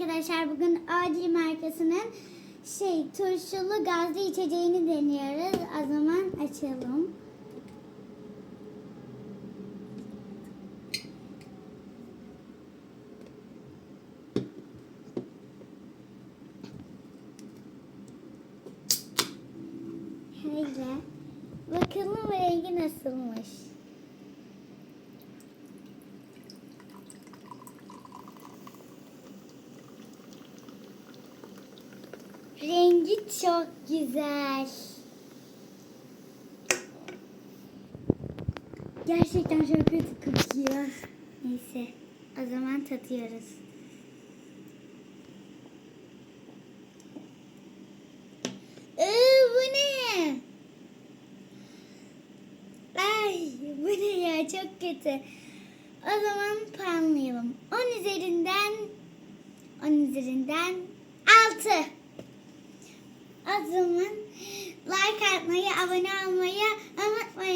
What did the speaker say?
arkadaşlar. Bugün Adi markasının şey turşulu gazlı içeceğini deniyoruz. O zaman açalım. Şöyle. Bakalım rengi Rengi çok güzel. Gerçekten çok kötü kokuyor. Neyse. O zaman tadıyoruz. Ee, bu ne? Ay bu ne ya çok kötü. O zaman puanlayalım. 10 üzerinden 10 üzerinden 6. Zaman like atmayı, abone olmayı unutmayın.